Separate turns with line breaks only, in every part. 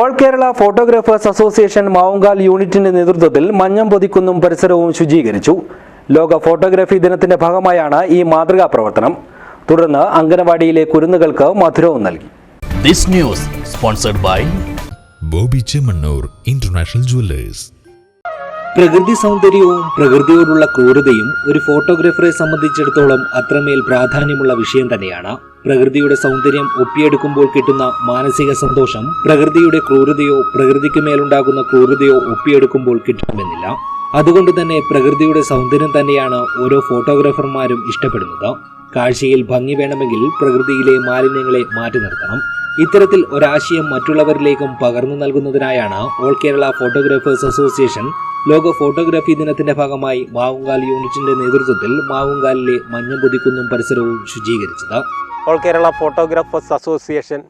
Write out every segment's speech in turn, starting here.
All Kerala photographers association Mavungal യൂണിറ്റിന്റെ നേതൃത്വത്തിൽ മഞ്ഞം പൊതിക്കുന്നും പരിസരവും ശുചീകരിച്ചു. ലോക ഫോട്ടോഗ്രാഫി ദിനത്തിന്റെ ഭാഗമായാണ് ഈ മാതൃകാ പ്രവർത്തനം. തുടർന്ന് അംഗനവാടിയിലെ കുരുന്നുകൾക്ക് മധുരവും നൽകി.
This news sponsored by
Bobby Chemmanur international jewellers
പ്രകൃതി സൗന്ദര്യവും പ്രകൃതിയോടുള്ള ക്രൂരതയും ഒരു ഫോട്ടോഗ്രാഫറെ സംബന്ധിച്ചിടത്തോളം അത്രമേൽ പ്രാധാന്യമുള്ള വിഷയം തന്നെയാണ്. പ്രകൃതിയുടെ സൗന്ദര്യം ഒപ്പിയെടുക്കുമ്പോൾ കിട്ടുന്ന മാനസിക സന്തോഷം പ്രകൃതിയുടെ ക്രൂരതയോ പ്രകൃതിക്ക് മേലുണ്ടാകുന്ന ക്രൂരതയോ ഒപ്പിയെടുക്കുമ്പോൾ കിട്ടണമെന്നില്ല അതുകൊണ്ട് തന്നെ പ്രകൃതിയുടെ സൗന്ദര്യം തന്നെയാണ് ഓരോ ഫോട്ടോഗ്രാഫർമാരും ഇഷ്ടപ്പെടുന്നത്. കാഴ്ചയിൽ ഭംഗി വേണമെങ്കിൽ പ്രകൃതിയിലെ മാലിന്യങ്ങളെ മാറ്റി നിർത്തണം. ഇത്തരത്തിൽ ഒരാശയം മറ്റുള്ളവരിലേക്കും പകർന്നു നൽകുന്നതിനായാണ് ഓൾ കേരള ഫോട്ടോഗ്രാഫേഴ്സ് അസോസിയേഷൻ ലോക ഫോട്ടോഗ്രാഫി ദിനത്തിന്റെ ഭാഗമായി മാവുങ്കാൽ യൂണിറ്റിന്റെ നേതൃത്വത്തിൽ മാവുങ്കാലിലെ മഞ്ഞപ്പൊതിക്കുന്നും പരിസരവും ശുചീകരിച്ചത്.
ഓൾ കേരള ഫോട്ടോഗ്രാഫേഴ്സ് അസോസിയേഷൻ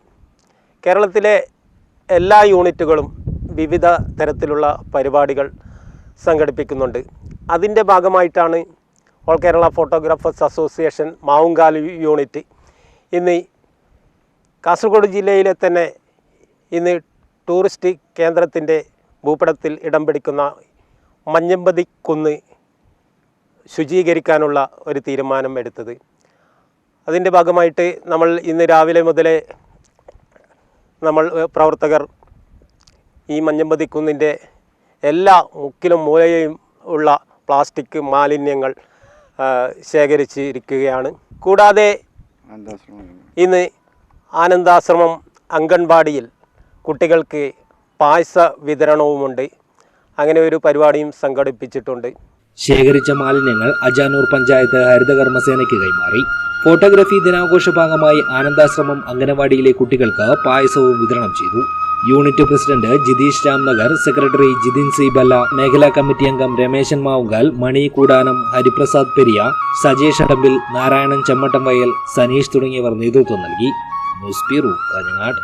കേരളത്തിലെ എല്ലാ യൂണിറ്റുകളും വിവിധ തരത്തിലുള്ള പരിപാടികൾ സംഘടിപ്പിക്കുന്നുണ്ട്. അതിന്റെ ഭാഗമായിട്ടാണ് all Kerala photographers association Mavungal unit ഇന്ന് കാസർഗോഡ് ജില്ലയിലെ തന്നെ ഇന്ന് ടൂറിസ്റ്റ് കേന്ദ്രത്തിന്റെ ഭൂപടത്തിൽ ഇടം പിടിക്കുന്ന മഞ്ഞമ്പതി കുന്ന് ശുചീകരിക്കാനുള്ള ഒരു തീരുമാനം എടുത്തത്. അതിന്റെ ഭാഗമായിട്ട് നമ്മൾ ഇന്ന് രാവിലെ മുതലേ നമ്മൾ പ്രവർത്തകർ ഈ മഞ്ഞമ്പതി കുന്നിന്റെ എല്ലാ മുക്കിലും മൂലയും ഉള്ള പ്ലാസ്റ്റിക് മാലിന്യങ്ങൾ ശേഖരിച്ചിരിക്കുകയാണ്. കൂടാതെ ഇന്ന് ആനന്ദാശ്രമം അംഗൻവാടിയിൽ കുട്ടികൾക്ക് പായസ വിതരണവുമുണ്ട്. അങ്ങനെ ഒരു പരിപാടിയും സംഘടിപ്പിച്ചിട്ടുണ്ട്.
ശേഖരിച്ച മാലിന്യങ്ങൾ അജാനൂർ പഞ്ചായത്ത് ഹരിതകർമ്മസേനയ്ക്ക് കൈമാറി. ഫോട്ടോഗ്രാഫി ദിനാഘോഷ ഭാഗമായി ആനന്ദാശ്രമം അംഗനവാടിയിലെ കുട്ടികൾക്ക് പായസവും വിതരണം ചെയ്തു. Unit president Jitheesh Ramnagar secretary Jithin C Balla മേഖലാ കമ്മിറ്റി അംഗം രമേശൻ മാവുങ്കൽ മണി കൂടാനം ഹരിപ്രസാദ് പെരിയ സജേഷ് അടമ്പിൽ നാരായണൻ ചെമ്മട്ടം വയൽ സനീഷ് തുടങ്ങിയവർ നേതൃത്വം നൽകി. News bureau Kanhangad.